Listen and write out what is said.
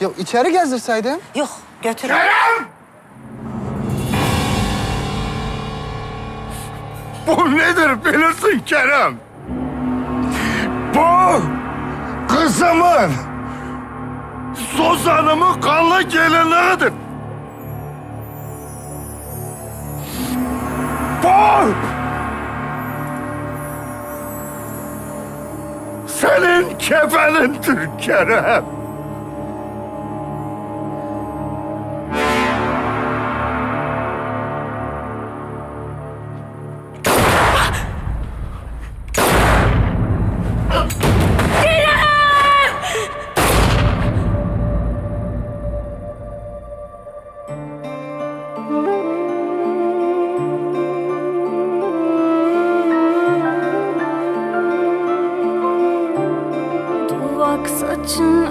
Ya içeri gezdirseydim. Yok götür. Kerem! Bu nedir bilirsin Kerem? Bu kızımın Suzan'ımın kanlı gelinliğidir. Bu senin kefenindir Kerem. Duvak saçın